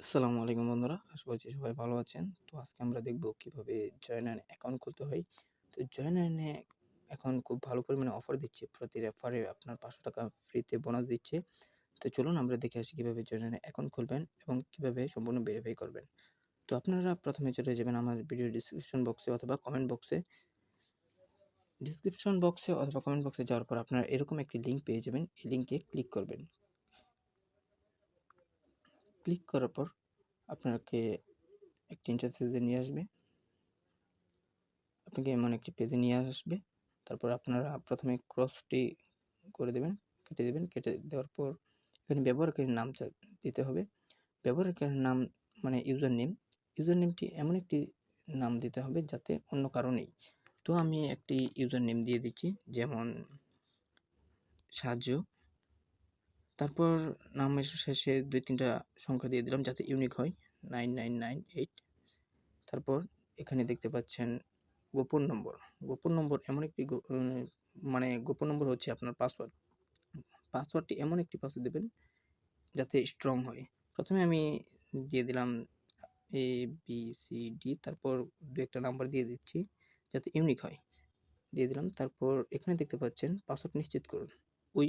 আসসালামু আলাইকুম বন্ধুরা। আশা করছি সবাই ভালো আছেন। তো আজকে আমরা দেখব কীভাবে জয়েনার অ্যাকাউন্ট খুলতে হয়। তো জয়েনারে এখন খুব ভালো পরিমাণে অফার দিচ্ছে। প্রতি রেফারে আপনার ৳৫০০ ফ্রিতে বোনাস দিচ্ছে। তো চলুন আমরা দেখে আসি কীভাবে জয়েনারে অ্যাকাউন্ট খুলবেন এবং কীভাবে সম্পূর্ণ ভেরিফাই করবেন। তো আপনারা প্রথমে চলে যাবেন আমার ভিডিও ডেসক্রিপশন বক্সে অথবা কমেন্ট বক্সে। ডেসক্রিপশন বক্সে অথবা কমেন্ট বক্সে যাওয়ার পর আপনারা এরকম একটি লিঙ্ক পেয়ে যাবেন। এই লিঙ্কে ক্লিক করবেন। ক্লিক করার পর আপনাকে একটি ইন্টারফেসে নিয়ে আসবে। আপনাকে এমন একটি পেজে নিয়ে আসবে। তারপর আপনারা প্রথমে ক্রসটি করে দেবেন, কেটে দেবেন। কেটে দেওয়ার পর এখানে ব্যবহারকারীর নাম দিতে হবে। ব্যবহারকারীর নাম মানে ইউজার নেম। ইউজার নেমটি এমন একটি নাম দিতে হবে যাতে অন্য কারও নেই। তো আমি একটি ইউজার নেম দিয়ে দিচ্ছি যেমন সাহায্য। তারপর নামের শেষে ২-৩ টা সংখ্যা দিয়ে দিলাম যাতে ইউনিক হয় 9998 তারপর এখানে দেখতে পাচ্ছেন গোপন নম্বর। গোপন নম্বর এমন একটি মানে গোপন নম্বর হচ্ছে আপনার পাসওয়ার্ড। পাসওয়ার্ডটি এমন একটি পাসওয়ার্ড দেবেন যাতে স্ট্রং হয়। প্রথমে আমি দিয়ে দিলাম এ বি সি ডি তারপর দু একটা নাম্বার দিয়ে দিচ্ছি যাতে ইউনিক হয়। দিয়ে দিলাম। তারপর এখানে দেখতে পাচ্ছেন পাসওয়ার্ড নিশ্চিত করুন। ওই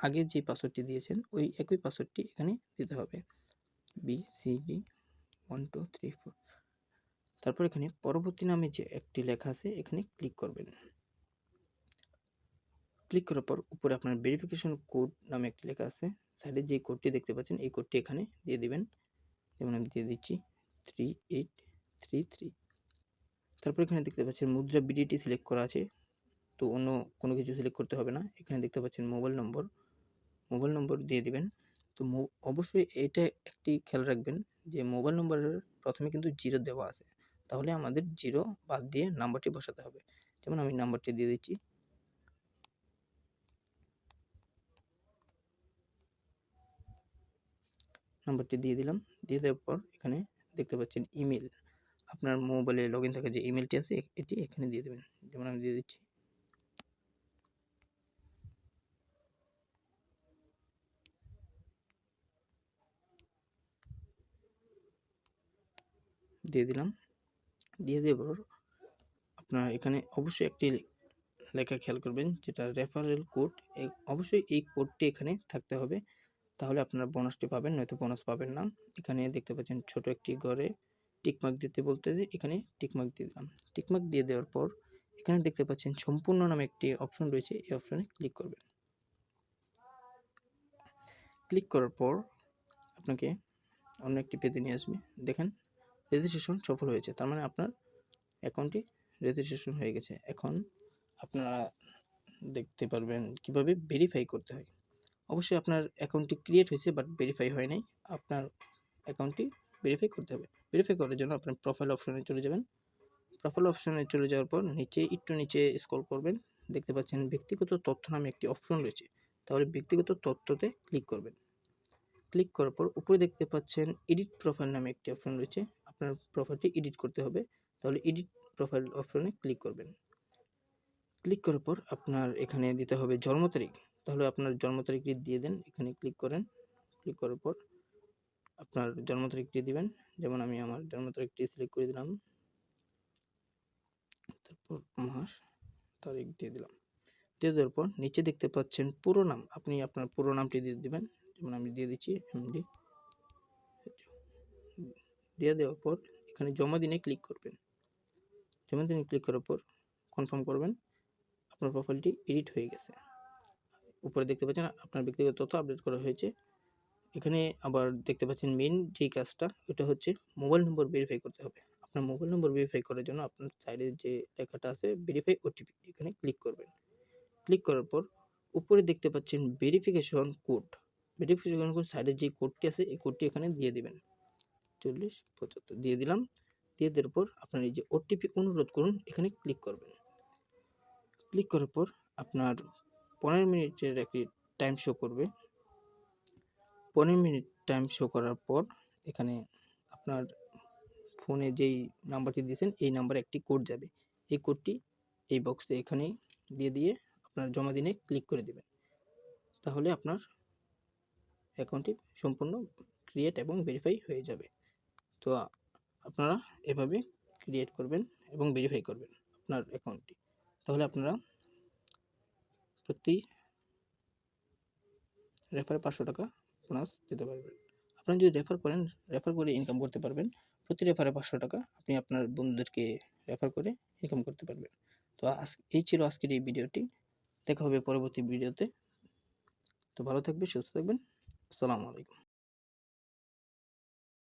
আগে যে পাসওয়ার্ডটি দিয়েছেন, ওই একই পাসওয়ার্ডটি এখানে দিতে হবে। BCD 1 2 3 4 তারপর এখানে পরবর্তী নামে যে একটি লেখা আছে, এখানে ক্লিক করবেন। ক্লিক করার পর উপরে আপনার ভেরিফিকেশন কোড নামে একটি লেখা আছে। সাইডে যে কোডটি দেখতে পাচ্ছেন, এই কোডটি এখানে দিয়ে দিবেন। যেমন আমি দিয়ে দিচ্ছি 3833 তারপর এখানে দেখতে পাচ্ছেন মুদ্রা বিডিটি সিলেক্ট করা আছে। তো অন্য কোনো কিছু সিলেক্ট করতে হবে না। এখানে দেখতে পাচ্ছেন মোবাইল নম্বর। মোবাইল নম্বর দিয়ে দিবেন। তো অবশ্যই এটা একটি খেয়াল রাখবেন যে মোবাইল নম্বরের প্রথমে কিন্তু জিরো দেওয়া আছে। তাহলে আমাদের জিরো বাদ দিয়ে নাম্বারটি বসাতে হবে। যেমন আমি নাম্বারটি দিয়ে দিচ্ছি। নাম্বারটি দিয়ে দিলাম। দিয়ে দেওয়ার পর এখানে দেখতে পাচ্ছেন ইমেল আপনার মোবাইলে লগইন থাকা যে ইমেলটি আছে এটি এখানে দিয়ে দেবেন যেমন আমি দিয়ে দিচ্ছি। দিয়ে দিলাম। দিয়ে দেওয়ার আপনার এখানে অবশ্যই একটি লেখা খেয়াল করবেন যেটা রেফারেল কোড অবশ্যই এই কোডটি এখানে থাকতে হবে। তাহলে আপনারা বোনাসটি পাবেন, নয়তো বোনাস পাবেন না। এখানে দেখতে পাচ্ছেন ছোট একটি ঘরে টিকমার্ক দিতে বলতেছে এখানে টিকমার্ক দিয়ে দিলাম। টিকমার্ক দিয়ে দেওয়ার পর এখানে দেখতে পাচ্ছেন সম্পূর্ণ নামে একটি অপশন রয়েছে এই অপশনে ক্লিক করবেন। ক্লিক করার পর আপনাকে অন্য একটি পেজে নিয়ে আসবে। দেখেন রেজিস্ট্রেশন সফল হয়েছে। তার মানে আপনার অ্যাকাউন্টটি রেজিস্ট্রেশন হয়ে গেছে। এখন আপনারা দেখতে পারবেন কীভাবে ভেরিফাই করতে হয়। অবশ্যই আপনার অ্যাকাউন্টটি ক্রিয়েট হয়েছে বাট ভেরিফাই হয় নাই। আপনার অ্যাকাউন্টটি ভেরিফাই করতে হবে। ভেরিফাই করার জন্য আপনার প্রোফাইল অপশনে চলে যাবেন। প্রোফাইল অপশনে চলে যাওয়ার পর নিচে, একটু নিচে স্ক্রল করবেন। দেখতে পাচ্ছেন ব্যক্তিগত তথ্য নামে একটি অপশন রয়েছে। তাহলে ব্যক্তিগত তথ্যতে ক্লিক করবেন। ক্লিক করার পর উপরে দেখতে পাচ্ছেন এডিট প্রোফাইল নামে একটি অপশন রয়েছে। আপনার প্রোফাইলটি এডিট করতে হবে। তাহলে এডিট প্রোফাইল অপশনে ক্লিক করবেন। ক্লিক করার পর আপনার এখানে দিতে হবে জন্ম তারিখ। তাহলে আপনার জন্ম তারিখটি দিয়ে দেন। এখানে ক্লিক করেন। ক্লিক করার পর আপনার জন্ম তারিখটি দিবেন। যেমন আমি আমার জন্ম তারিখটি সিলেক্ট করে দিলাম। তারপর মাস, তারিখ দিয়ে দিলাম। দিয়ে দেওয়ার পর নিচে দেখতে পাচ্ছেন পুরো নাম। আপনি আপনার পুরো নামটি দিয়ে দিবেন। যেমন আমি দিয়ে দিচ্ছি এমডি। দিয়ে দেওয়ার পর এখানে জমা দিনে ক্লিক করবেন। জমা দিনে ক্লিক করার পর কনফার্ম করবেন। আপনার প্রোফাইলটি এডিট হয়ে গেছে। উপরে দেখতে পাচ্ছেন আপনার ব্যক্তিগত তথ্য আপডেট করা হয়েছে। এখানে আবার দেখতে পাচ্ছেন মেন যেই কাজটা, ওটা হচ্ছে মোবাইল নম্বর ভেরিফাই করতে হবে। আপনার মোবাইল নম্বর ভেরিফাই করার জন্য আপনার সাইডে যে লেখাটা আছে ভেরিফাই ওটিপি এখানে ক্লিক করবেন। ক্লিক করার পর উপরে দেখতে পাচ্ছেন ভেরিফিকেশন কোড। ভেরিফিকেশন কোড সাইডে যে কোডটি আছে, এই কোডটি এখানে দিয়ে দিবেন। ৪০ ৭৫ দিয়ে দিলাম। দিয়ে দেওয়ার পর আপনার এই যে ওটিপি অনুরোধ করুন, এখানে ক্লিক করবেন। ক্লিক করার পর আপনার ১৫ মিনিটের একটি টাইম শো করবে। ১৫ মিনিট টাইম শো করার পর এখানে আপনার ফোনে যেই নাম্বারটি দিয়েছেন, এই নাম্বারে একটি কোড যাবে। এই কোডটি এই বক্সে এখানে দিয়ে দিয়ে আপনার জমা দিনে ক্লিক করে দেবেন তাহলে আপনার অ্যাকাউন্টটি সম্পূর্ণ ক্রিয়েট এবং ভেরিফাই হয়ে যাবে তো আপনারা এভাবে ক্রিয়েট করবেন এবং ভেরিফাই করবেন আপনার অ্যাকাউন্টটি তাহলে আপনারা প্রতি রেফারে পাঁচশো টাকা বোনাস পেতে পারবেন। আপনারা যদি রেফার করেন রেফার করে ইনকাম করতে পারবেন। প্রতি রেফারে পাঁচশো টাকা আপনি আপনার বন্ধুদেরকে রেফার করে ইনকাম করতে পারবেন। তো আজ, এই ছিল আজকের এই ভিডিওটি। দেখা হবে পরবর্তী ভিডিওতে। তো ভালো থাকবে সুস্থ থাকবেন। আসসালামু আলাইকুম।